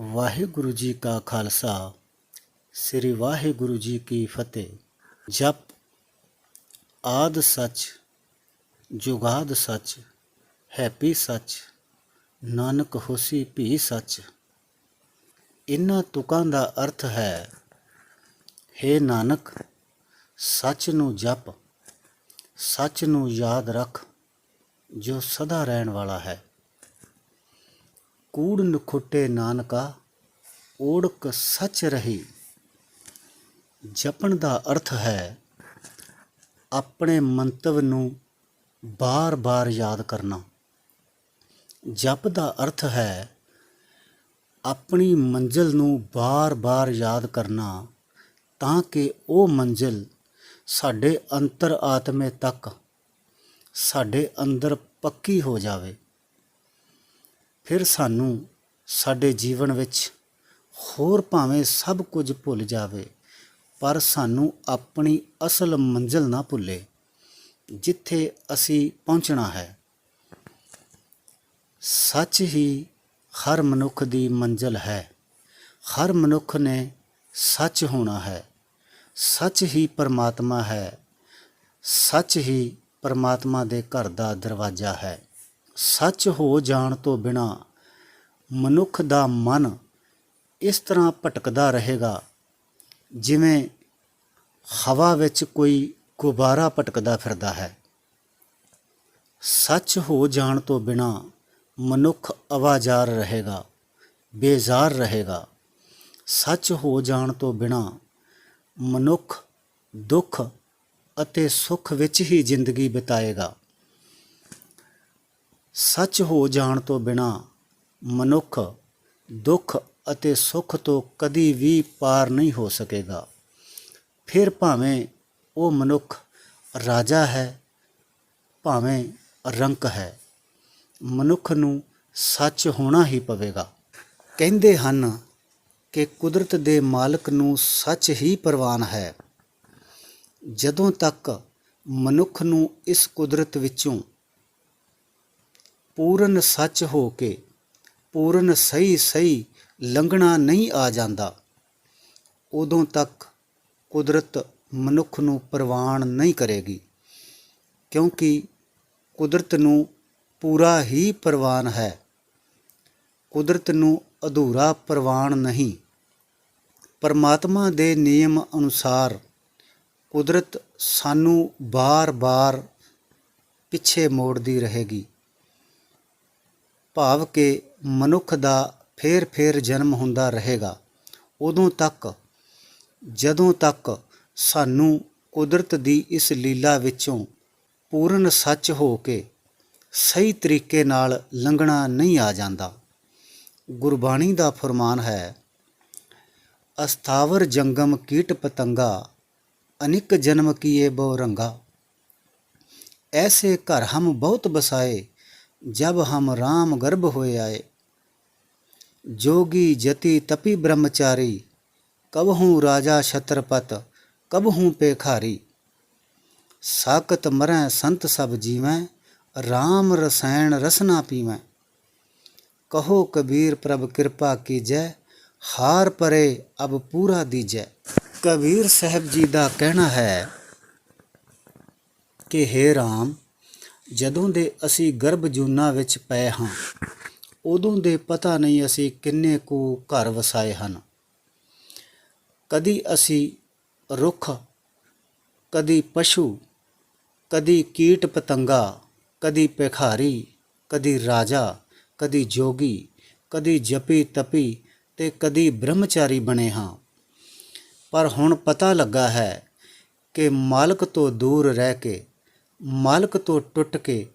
ਵਾਹਿਗੁਰੂ ਜੀ ਕਾ ਖਾਲਸਾ। ਸ੍ਰੀ ਵਾਹਿਗੁਰੂ ਜੀ ਕੀ ਫਤਿਹ। ਜਪ ਆਦ ਸੱਚ, ਜੁਗਾਦ ਸੱਚ, ਹੈਪੀ ਸੱਚ, ਨਾਨਕ ਹੋਸੀ ਭੀ ਸੱਚ। ਇਨ੍ਹਾਂ ਤੁਕਾਂ ਦਾ ਅਰਥ ਹੈ हे ਨਾਨਕ, ਸੱਚ ਨੂੰ ਜਪ, ਸੱਚ ਨੂੰ ਯਾਦ ਰੱਖ, ਜੋ ਸਦਾ ਰਹਿਣ ਵਾਲਾ ਹੈ। ਕੂੜ ਨਖੁੱਟੇ ਨਾਨਕਾ, ਓੜਕ ਸੱਚ ਰਹੀ। ਜਪਣ ਦਾ ਅਰਥ ਹੈ ਆਪਣੇ ਮੰਤਵ ਨੂੰ ਬਾਰ-ਬਾਰ ਯਾਦ ਕਰਨਾ। ਜਪ ਦਾ ਅਰਥ ਹੈ ਆਪਣੀ ਮੰਜ਼ਿਲ ਨੂੰ ਬਾਰ-ਬਾਰ ਯਾਦ ਕਰਨਾ ਤਾਂ ਕਿ ਉਹ ਮੰਜ਼ਿਲ ਸਾਡੇ ਅੰਤਰ ਆਤਮੇ ਤੱਕ, ਸਾਡੇ ਅੰਦਰ ਪੱਕੀ ਹੋ ਜਾਵੇ। ਫਿਰ ਸਾਨੂੰ ਸਾਡੇ ਜੀਵਨ ਵਿੱਚ ਹੋਰ ਭਾਵੇਂ ਸਭ ਕੁਝ ਭੁੱਲ ਜਾਵੇ, ਪਰ ਸਾਨੂੰ ਆਪਣੀ ਅਸਲ ਮੰਜ਼ਿਲ ਨਾ ਭੁੱਲੇ, ਜਿੱਥੇ ਅਸੀਂ ਪਹੁੰਚਣਾ ਹੈ। ਸੱਚ ਹੀ ਹਰ ਮਨੁੱਖ ਦੀ ਮੰਜ਼ਿਲ ਹੈ। ਹਰ ਮਨੁੱਖ ਨੇ ਸੱਚ ਹੋਣਾ ਹੈ। ਸੱਚ ਹੀ ਪਰਮਾਤਮਾ ਹੈ। ਸੱਚ ਹੀ ਪਰਮਾਤਮਾ ਦੇ ਘਰ ਦਾ ਦਰਵਾਜ਼ਾ ਹੈ। ਸੱਚ ਹੋ ਜਾਣ ਤੋਂ ਬਿਨਾ ਮਨੁੱਖ ਦਾ ਮਨ ਇਸ ਤਰ੍ਹਾਂ ਭਟਕਦਾ ਰਹੇਗਾ, ਜਿਵੇਂ ਹਵਾ ਵਿੱਚ ਕੋਈ ਗੁਬਾਰਾ ਭਟਕਦਾ ਫਿਰਦਾ ਹੈ। ਸੱਚ ਹੋ ਜਾਣ ਤੋਂ ਬਿਨਾ ਮਨੁੱਖ ਆਵਾਜ਼ਾਰ ਰਹੇਗਾ, ਬੇਜ਼ਾਰ ਰਹੇਗਾ। ਸੱਚ ਹੋ ਜਾਣ ਤੋਂ ਬਿਨਾ ਮਨੁੱਖ ਦੁੱਖ ਅਤੇ ਸੁੱਖ ਵਿੱਚ ਹੀ ਜ਼ਿੰਦਗੀ ਬਿਤਾਏਗਾ। ਸੱਚ ਹੋ ਜਾਣ ਤੋਂ ਬਿਨਾ ਮਨੁੱਖ ਦੁੱਖ ਅਤੇ ਸੁੱਖ ਤੋਂ ਕਦੀ ਵੀ ਪਾਰ ਨਹੀਂ ਹੋ ਸਕੇਗਾ। ਫਿਰ ਭਾਵੇਂ ਉਹ ਮਨੁੱਖ ਰਾਜਾ ਹੈ, ਭਾਵੇਂ ਰੰਕ ਹੈ, ਮਨੁੱਖ ਨੂੰ ਸੱਚ ਹੋਣਾ ਹੀ ਪਵੇਗਾ। ਕਹਿੰਦੇ ਹਨ ਕਿ ਕੁਦਰਤ ਦੇ ਮਾਲਕ ਨੂੰ ਸੱਚ ਹੀ ਪ੍ਰਵਾਨ ਹੈ। ਜਦੋਂ ਤੱਕ ਮਨੁੱਖ ਨੂੰ ਇਸ ਕੁਦਰਤ ਵਿੱਚੋਂ ਪੂਰਨ ਸੱਚ ਹੋ ਕੇ, ਪੂਰਨ ਸਹੀ ਸਹੀ ਲੰਘਣਾ ਨਹੀਂ ਆ ਜਾਂਦਾ। ਉਦੋਂ ਤੱਕ ਕੁਦਰਤ ਮਨੁੱਖ ਨੂੰ ਪ੍ਰਵਾਨ ਨਹੀਂ ਕਰੇਗੀ, ਕਿਉਂਕਿ ਕੁਦਰਤ ਨੂੰ ਪੂਰਾ ਹੀ ਪ੍ਰਵਾਨ ਹੈ। ਕੁਦਰਤ ਨੂੰ ਅਧੂਰਾ ਪ੍ਰਵਾਨ ਨਹੀਂ। ਪਰਮਾਤਮਾ ਦੇ ਨਿਯਮ ਅਨੁਸਾਰ ਕੁਦਰਤ ਸਾਨੂੰ ਬਾਰ-ਬਾਰ ਪਿੱਛੇ ਮੋੜਦੀ ਰਹੇਗੀ। ਭਾਵ ਕਿ ਮਨੁੱਖ ਦਾ ਫੇਰ-ਫੇਰ ਜਨਮ ਹੁੰਦਾ ਰਹੇਗਾ। ਉਦੋਂ ਤੱਕ, ਜਦੋਂ ਤੱਕ ਸਾਨੂੰ ਕੁਦਰਤ ਦੀ ਇਸ ਲੀਲਾ ਵਿੱਚੋਂ ਪੂਰਨ ਸੱਚ ਹੋ ਕੇ ਸਹੀ ਤਰੀਕੇ ਨਾਲ ਲੰਘਣਾ ਨਹੀਂ ਆ ਜਾਂਦਾ। ਗੁਰਬਾਣੀ ਦਾ ਫਰਮਾਨ ਹੈ, ਅਸਥਾਵਰ ਜੰਗਮ ਕੀਟ ਪਤੰਗਾ, ਅਨਿਕ ਜਨਮ ਕੀਏ ਬੋ ਰੰਗਾ। ਐਸੇ ਘਰ ਹਮ ਬਹੁਤ ਬਸਾਏ ਜਬ ਹਮ RAM ਗਰਭ ਹੋਏ ਆਏ। ਜੋਗੀ ਜਤੀ ਤਪੀ ਬ੍ਰਹਮਚਾਰੀ ਕਬਹੂ ਰਾਜਾ ਛਤਰਪਤ ਕਬਹੂ ਪੇਖਾਰੀ ਸਾਕਤ ਮਰੈ ਸੰਤ ਸਭ ਜੀਵੈ RAM ਰਸਾਇਣ ਰਸਨਾ ਪੀਵੈ। ਕਹੋ ਕਬੀਰ ਪ੍ਰਭ ਕਿਰਪਾ ਕੀਜੈ, ਹਾਰ ਪਰੇ ਅਬ ਪੂਰਾ ਦੀਜੈ। ਕਬੀਰ ਸਾਹਿਬ ਜੀ ਦਾ ਕਹਿਣਾ ਹੈ ਕਿ हे RAM ਜਦੋਂ ਦੇ ਅਸੀਂ ਗਰਭ ਜੂਨਾ ਵਿੱਚ ਪਏ ਹਾਂ, ਉਦੋਂ ਦੇ ਪਤਾ ਨਹੀਂ ਅਸੀਂ ਕਿੰਨੇ ਕੁ ਘਰ ਵਸਾਏ ਹਨ। ਕਦੀ ਅਸੀਂ ਰੁੱਖ, ਕਦੀ ਪਸ਼ੂ, ਕਦੀ ਕੀਟ ਪਤੰਗਾ, ਕਦੀ ਭਿਖਾਰੀ, ਕਦੀ ਰਾਜਾ, ਕਦੀ ਜੋਗੀ, ਕਦੀ ਜਪੀ ਤਪੀ ਤੇ ਕਦੀ ਬ੍ਰਹਮਚਾਰੀ ਬਣੇ ਹਾਂ। ਪਰ ਹੁਣ ਪਤਾ ਲੱਗਾ ਹੈ ਕਿ ਮਾਲਕ ਤੋਂ ਦੂਰ ਰਹਿ ਕੇ ਮਾਲਕ ਤੋਂ ਟੁੱਟ ਕੇ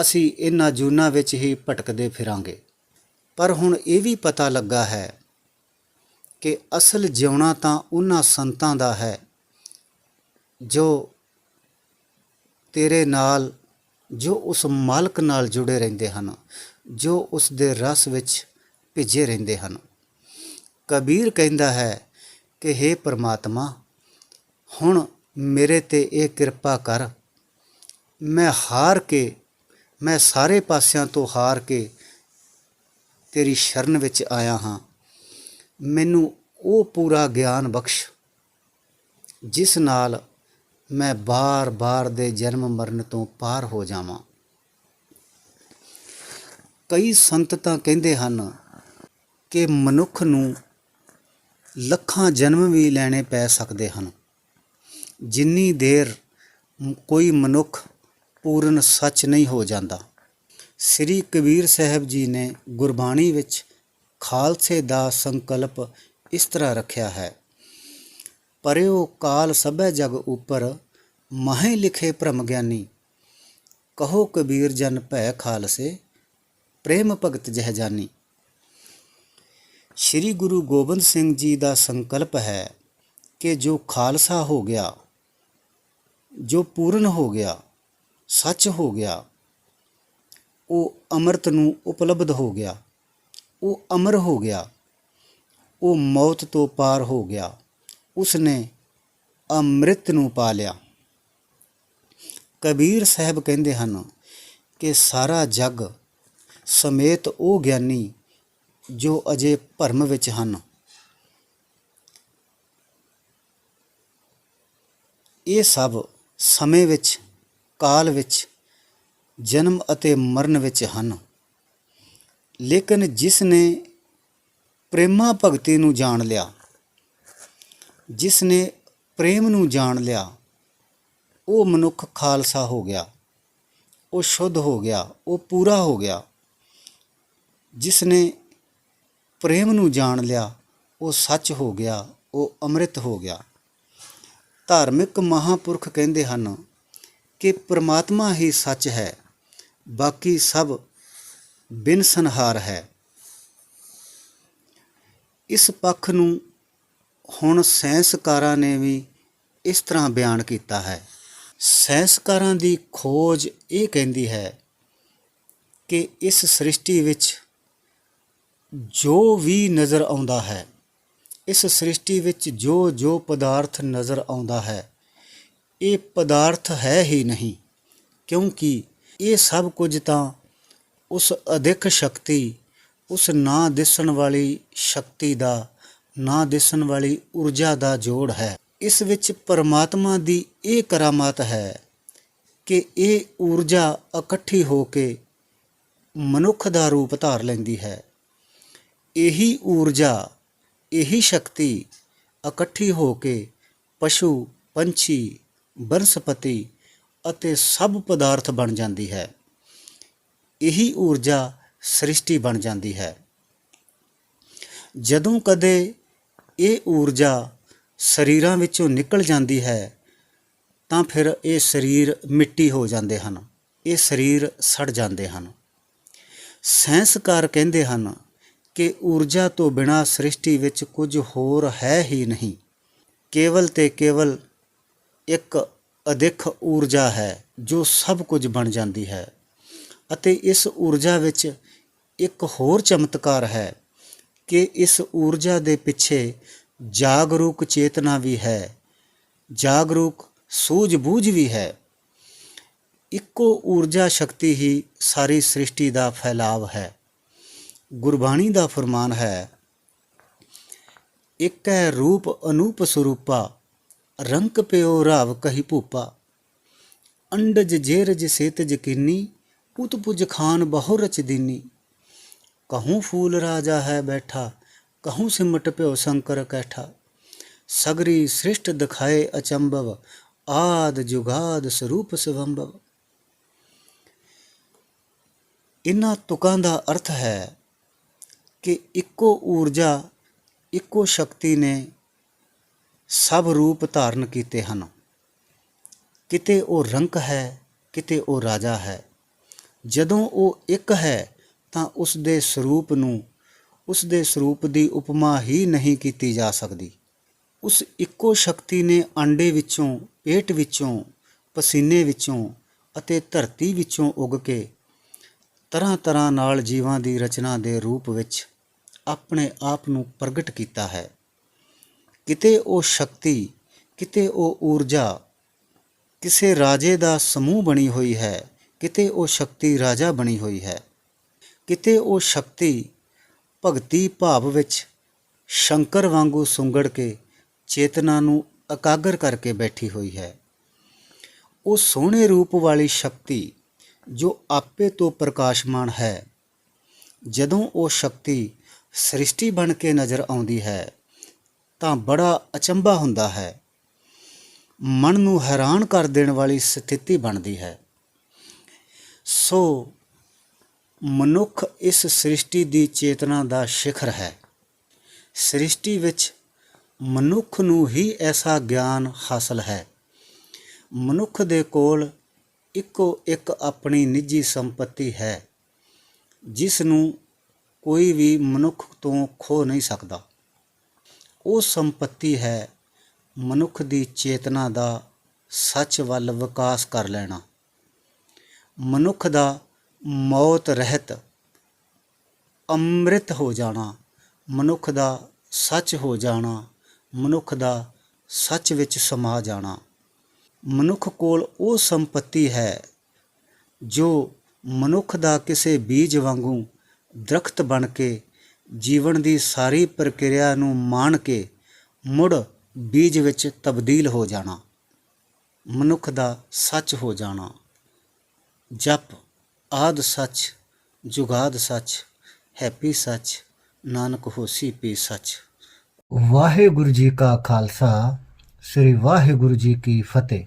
ਅਸੀਂ ਇਹਨਾਂ ਜੂਨਾਂ ਵਿੱਚ ਹੀ ਭਟਕਦੇ ਫਿਰਾਂਗੇ। ਪਰ ਹੁਣ ਇਹ ਵੀ ਪਤਾ ਲੱਗਾ ਹੈ ਕਿ ਅਸਲ ਜਿਉਣਾ ਤਾਂ ਉਹਨਾਂ ਸੰਤਾਂ ਦਾ ਹੈ, ਜੋ ਤੇਰੇ ਨਾਲ, ਜੋ ਉਸ ਮਾਲਕ ਨਾਲ ਜੁੜੇ ਰਹਿੰਦੇ ਹਨ, ਜੋ ਉਸ ਦੇ ਰਸ ਵਿੱਚ ਭਿੱਜੇ ਰਹਿੰਦੇ ਹਨ। ਕਬੀਰ ਕਹਿੰਦਾ ਹੈ ਕਿ हे ਪ੍ਰਮਾਤਮਾ, ਹੁਣ ਮੇਰੇ ਤੇ ਇਹ ਕਿਰਪਾ ਕਰ ਮੈਂ ਹਾਰ ਕੇ, ਮੈਂ ਸਾਰੇ ਪਾਸਿਆਂ ਤੋਂ ਹਾਰ ਕੇ ਤੇਰੀ ਸ਼ਰਨ ਵਿੱਚ ਆਇਆ ਹਾਂ। ਮੈਨੂੰ ਉਹ ਪੂਰਾ ਗਿਆਨ ਬਖਸ਼, ਜਿਸ ਨਾਲ ਮੈਂ ਬਾਰ-ਬਾਰ ਦੇ ਜਨਮ ਮਰਨ ਤੋਂ ਪਾਰ ਹੋ ਜਾਵਾਂ। ਕਈ ਸੰਤ ਤਾਂ ਕਹਿੰਦੇ ਹਨ ਕਿ ਮਨੁੱਖ ਨੂੰ ਲੱਖਾਂ ਜਨਮ ਵੀ ਲੈਣੇ ਪੈ ਸਕਦੇ ਹਨ। ਜਿੰਨੀ ਦੇਰ ਕੋਈ ਮਨੁੱਖ ਪੂਰਨ ਸੱਚ ਨਹੀਂ ਹੋ ਜਾਂਦਾ। ਸ੍ਰੀ ਕਬੀਰ ਸਾਹਿਬ ਜੀ ਨੇ ਗੁਰਬਾਣੀ ਵਿੱਚ ਖਾਲਸੇ ਦਾ ਸੰਕਲਪ ਇਸ ਤਰ੍ਹਾਂ ਰੱਖਿਆ ਹੈ। ਪਰਿਓ ਕਾਲ ਸਭੈ ਜਗ ਉਪਰ, ਮਹੇ ਲਿਖੇ ਭ੍ਰਮ ਗਿਆਨੀ। ਕਹੋ ਕਬੀਰ ਜਨ ਭੈ ਖਾਲਸੇ, ਪ੍ਰੇਮ ਭਗਤ ਜਹ ਜਾਨੀ। ਸ੍ਰੀ ਗੁਰੂ ਗੋਬਿੰਦ ਸਿੰਘ ਜੀ ਦਾ ਸੰਕਲਪ ਹੈ ਕਿ ਜੋ ਖਾਲਸਾ ਹੋ ਗਿਆ, ਜੋ ਪੂਰਨ ਹੋ ਗਿਆ ਸੱਚ ਹੋ ਗਿਆ। ਉਹ ਅੰਮ੍ਰਿਤ ਨੂੰ ਉਪਲਬਧ ਹੋ ਗਿਆ। ਉਹ ਅਮਰ ਹੋ ਗਿਆ। ਉਹ ਮੌਤ ਤੋਂ ਪਾਰ ਹੋ ਗਿਆ। ਉਸਨੇ ਅੰਮ੍ਰਿਤ ਨੂੰ ਪਾ ਲਿਆ। ਕਬੀਰ ਸਾਹਿਬ ਕਹਿੰਦੇ ਹਨ ਕਿ ਸਾਰਾ ਜੱਗ ਸਮੇਤ ਉਹ ਗਿਆਨੀ ਜੋ ਅਜੇ ਭਰਮ ਵਿੱਚ ਹਨ। ਇਹ ਸਭ ਸਮੇਂ ਵਿੱਚ ਕਾਲ ਵਿੱਚ, ਜਨਮ ਅਤੇ ਮਰਨ ਵਿੱਚ ਹਨ। ਲੇਕਿਨ ਜਿਸ ਨੇ ਪ੍ਰੇਮਾ ਭਗਤੀ ਨੂੰ ਜਾਣ ਲਿਆ, ਜਿਸ ਨੇ ਪ੍ਰੇਮ ਨੂੰ ਜਾਣ ਲਿਆ, ਉਹ ਮਨੁੱਖ ਖਾਲਸਾ ਹੋ ਗਿਆ, ਉਹ ਸ਼ੁੱਧ ਹੋ ਗਿਆ, ਉਹ ਪੂਰਾ ਹੋ ਗਿਆ। ਜਿਸ ਨੇ ਪ੍ਰੇਮ ਨੂੰ ਜਾਣ ਲਿਆ, ਉਹ ਸੱਚ ਹੋ ਗਿਆ, ਉਹ ਅੰਮ੍ਰਿਤ ਹੋ ਗਿਆ। ਧਾਰਮਿਕ ਮਹਾਪੁਰਖ ਕਹਿੰਦੇ ਹਨ ਕਿ ਪ੍ਰਮਾਤਮਾ ਹੀ ਸੱਚ ਹੈ, ਬਾਕੀ ਸਭ ਬਿਨ ਸੰਹਾਰ ਹੈ। ਇਸ ਪੱਖ ਨੂੰ ਹੁਣ ਸਾਇੰਸਕਾਰਾਂ ਨੇ ਵੀ ਇਸ ਤਰ੍ਹਾਂ ਬਿਆਨ ਕੀਤਾ ਹੈ। ਸਾਇੰਸਕਾਰਾਂ ਦੀ ਖੋਜ ਇਹ ਕਹਿੰਦੀ ਹੈ ਕਿ ਇਸ ਸ੍ਰਿਸ਼ਟੀ ਵਿੱਚ ਜੋ ਵੀ ਨਜ਼ਰ ਆਉਂਦਾ ਹੈ, ਇਸ ਸ੍ਰਿਸ਼ਟੀ ਵਿੱਚ ਜੋ ਜੋ ਪਦਾਰਥ ਨਜ਼ਰ ਆਉਂਦਾ ਹੈ ਇਹ ਪਦਾਰਥ ਹੈ ਹੀ ਨਹੀਂ, ਕਿਉਂਕਿ ਇਹ ਸਭ ਕੁਝ ਤਾਂ ਉਸ ਅਧਿਕ ਸ਼ਕਤੀ, ਉਸ ਨਾ ਦਿਸਣ ਵਾਲੀ ਸ਼ਕਤੀ ਦਾ, ਨਾ ਦਿਸਣ ਵਾਲੀ ਊਰਜਾ ਦਾ ਜੋੜ ਹੈ। ਇਸ ਵਿੱਚ ਪਰਮਾਤਮਾ ਦੀ ਇਹ ਕਰਾਮਾਤ ਹੈ ਕਿ ਇਹ ਊਰਜਾ ਇਕੱਠੀ ਹੋ ਕੇ ਮਨੁੱਖ ਦਾ ਰੂਪ ਧਾਰ ਲੈਂਦੀ ਹੈ। ਇਹੀ ਊਰਜਾ, ਇਹੀ ਸ਼ਕਤੀ ਇਕੱਠੀ ਹੋ ਕੇ ਪਸ਼ੂ, ਪੰਛੀ ਬਨਸਪਤੀ ਅਤੇ ਸਭ ਪਦਾਰਥ ਬਣ ਜਾਂਦੀ ਹੈ। ਇਹੀ ਊਰਜਾ ਸ੍ਰਿਸ਼ਟੀ ਬਣ ਜਾਂਦੀ ਹੈ। ਜਦੋਂ ਕਦੇ ਇਹ ਊਰਜਾ ਸਰੀਰਾਂ ਵਿੱਚੋਂ ਨਿਕਲ ਜਾਂਦੀ ਹੈ, ਤਾਂ ਫਿਰ ਇਹ ਸਰੀਰ ਮਿੱਟੀ ਹੋ ਜਾਂਦੇ ਹਨ, ਇਹ ਸਰੀਰ ਸੜ ਜਾਂਦੇ ਹਨ। ਸਾਇੰਸਕਾਰ ਕਹਿੰਦੇ ਹਨ ਕਿ ਊਰਜਾ ਤੋਂ ਬਿਨਾ ਸ੍ਰਿਸ਼ਟੀ ਵਿੱਚ ਕੁਝ ਹੋਰ ਹੈ ਹੀ ਨਹੀਂ। ਕੇਵਲ ਤੇ ਕੇਵਲ ਇੱਕ ਅਦਿੱਖ ਊਰਜਾ ਹੈ ਜੋ ਸਭ ਕੁਝ ਬਣ ਜਾਂਦੀ ਹੈ ਅਤੇ ਇਸ ਊਰਜਾ ਵਿੱਚ ਇੱਕ ਹੋਰ ਚਮਤਕਾਰ ਹੈ ਕਿ ਇਸ ਊਰਜਾ ਦੇ ਪਿੱਛੇ ਜਾਗਰੂਕ ਚੇਤਨਾ ਵੀ ਹੈ, ਜਾਗਰੂਕ ਸੂਝ-ਬੂਝ ਵੀ ਹੈ। ਇੱਕੋ ਊਰਜਾ ਸ਼ਕਤੀ ਹੀ ਸਾਰੀ ਸ੍ਰਿਸ਼ਟੀ ਦਾ ਫੈਲਾਵ ਹੈ, ਗੁਰਬਾਣੀ ਦਾ ਫਰਮਾਨ ਹੈ, ਇੱਕ ਹੈ ਰੂਪ ਅਨੂਪ ਸਰੂਪਾ ਰੰਕ ਪਿਓ ਰਾਵ ਕਹੀ ਭੂਪਾ। ਅੰਡਜ ਜੇਰਜ ਸੇਤਜ ਕੀਨੀ, ਪੁਤ ਪੁਜ ਖਾਨ ਬਹੁ ਰਚ ਦੀਨੀ। ਕਹੂੰ ਫੂਲ ਰਾਜਾ ਹੈ ਬੈਠਾ, ਕਹੂੰ ਸਿਮਟ ਪਿਓ ਸ਼ੰਕਰ ਕੈਠਾ। ਸਗਰੀ ਸ੍ਰਿਸ਼ਟ ਦਿਖਾਏ ਅਚੰਭਵ, ਆਦ ਜੁਗਾਦ ਸਰੂਪ ਸਵੰਭਵ। ਇਨ੍ਹਾਂ ਤੁਕਾਂ ਦਾ ਅਰਥ ਹੈ ਕਿ ਇੱਕੋ ਊਰਜਾ, ਇੱਕੋ ਸ਼ਕਤੀ ਨੇ ਸਭ ਰੂਪ ਧਾਰਨ ਕੀਤੇ ਹਨ। ਕਿਤੇ ਉਹ ਰੰਕ ਹੈ, ਕਿਤੇ ਉਹ ਰਾਜਾ ਹੈ। ਜਦੋਂ ਉਹ ਇੱਕ ਹੈ, ਤਾਂ ਉਸ ਦੇ ਸਰੂਪ ਨੂੰ, ਉਸ ਦੇ ਸਰੂਪ ਦੀ ਉਪਮਾ ਹੀ ਨਹੀਂ ਕੀਤੀ ਜਾ ਸਕਦੀ। ਉਸ ਇੱਕੋ ਸ਼ਕਤੀ ਨੇ ਆਂਡੇ ਵਿੱਚੋਂ, ਪੇਟ ਵਿੱਚੋਂ, ਪਸੀਨੇ ਵਿੱਚੋਂ ਅਤੇ ਧਰਤੀ ਵਿੱਚੋਂ ਉੱਗ ਕੇ ਤਰ੍ਹਾਂ ਤਰ੍ਹਾਂ ਨਾਲ ਜੀਵਾਂ ਦੀ ਰਚਨਾ ਦੇ ਰੂਪ ਵਿੱਚ ਆਪਣੇ ਆਪ ਨੂੰ ਪ੍ਰਗਟ ਕੀਤਾ ਹੈ। ਕਿਤੇ ਉਹ ਸ਼ਕਤੀ, ਕਿਤੇ ਉਹ ਊਰਜਾ, ਕਿਸੇ ਰਾਜੇ ਦਾ ਸਮੂਹ ਬਣੀ ਹੋਈ ਹੈ, ਕਿਤੇ ਉਹ ਸ਼ਕਤੀ ਰਾਜਾ ਬਣੀ ਹੋਈ ਹੈ। ਕਿਤੇ ਉਹ ਸ਼ਕਤੀ ਭਗਤੀ ਭਾਵ ਵਿੱਚ ਸ਼ੰਕਰ ਵਾਂਗੂ ਸੁੰਗੜ ਕੇ ਚੇਤਨਾ ਨੂੰ ਇਕਾਗਰ ਕਰਕੇ ਬੈਠੀ ਹੋਈ ਹੈ। ਉਹ ਸੋਹਣੇ ਰੂਪ ਵਾਲੀ ਸ਼ਕਤੀ ਜੋ ਆਪੇ ਤੋਂ ਪ੍ਰਕਾਸ਼ਮਾਨ ਹੈ। ਜਦੋਂ ਉਹ ਸ਼ਕਤੀ ਸ੍ਰਿਸ਼ਟੀ ਬਣ ਕੇ ਨਜ਼ਰ ਆਉਂਦੀ ਹੈ ਤਾਂ ਬੜਾ ਅਚੰਭਾ ਹੁੰਦਾ ਹੈ। ਮਨ ਨੂੰ ਹੈਰਾਨ ਕਰ ਦੇਣ ਵਾਲੀ ਸਥਿਤੀ ਬਣਦੀ ਹੈ। ਸੋ ਮਨੁੱਖ ਇਸ ਸ੍ਰਿਸ਼ਟੀ ਦੀ ਚੇਤਨਾ ਦਾ ਸਿਖਰ ਹੈ। ਸ੍ਰਿਸ਼ਟੀ ਵਿੱਚ ਮਨੁੱਖ ਨੂੰ ਹੀ ਐਸਾ ਗਿਆਨ ਹਾਸਲ ਹੈ। ਮਨੁੱਖ ਦੇ ਕੋਲ ਇੱਕੋ ਇੱਕ ਆਪਣੀ ਨਿੱਜੀ ਸੰਪਤੀ ਹੈ, ਜਿਸ ਨੂੰ ਕੋਈ ਵੀ ਮਨੁੱਖ ਤੋਂ ਖੋ ਨਹੀਂ ਸਕਦਾ। ਉਹ ਸੰਪਤੀ ਹੈ ਮਨੁੱਖ ਦੀ ਚੇਤਨਾ ਦਾ ਸੱਚ ਵੱਲ ਵਿਕਾਸ ਕਰ ਲੈਣਾ। ਮਨੁੱਖ ਦਾ ਮੌਤ ਰਹਿਤ ਅੰਮ੍ਰਿਤ ਹੋ ਜਾਣਾ, ਮਨੁੱਖ ਦਾ ਸੱਚ ਹੋ ਜਾਣਾ, ਮਨੁੱਖ ਦਾ ਸੱਚ ਵਿੱਚ ਸਮਾ ਜਾਣਾ। ਮਨੁੱਖ ਕੋਲ ਉਹ ਸੰਪਤੀ ਹੈ ਜੋ ਮਨੁੱਖ ਦਾ ਕਿਸੇ ਬੀਜ ਵਾਂਗੂ ਦਰਖਤ ਬਣ ਕੇ ਜੀਵਨ ਦੀ ਸਾਰੀ ਪ੍ਰਕਿਰਿਆ ਨੂੰ ਮਾਣ ਕੇ ਮੁੜ ਬੀਜ ਵਿੱਚ ਤਬਦੀਲ ਹੋ ਜਾਣਾ, ਮਨੁੱਖ ਦਾ ਸੱਚ ਹੋ ਜਾਣਾ। ਜਪ ਆਦ ਸੱਚ, ਜੁਗਾਦ ਸੱਚ, ਹੈਪੀ ਸੱਚ, ਨਾਨਕ ਹੋਸੀ ਪੀ ਸੱਚ। ਵਾਹਿਗੁਰੂ ਜੀ ਕਾ ਖਾਲਸਾ, ਸ੍ਰੀ ਵਾਹਿਗੁਰੂ ਜੀ ਕੀ ਫਤਿਹ।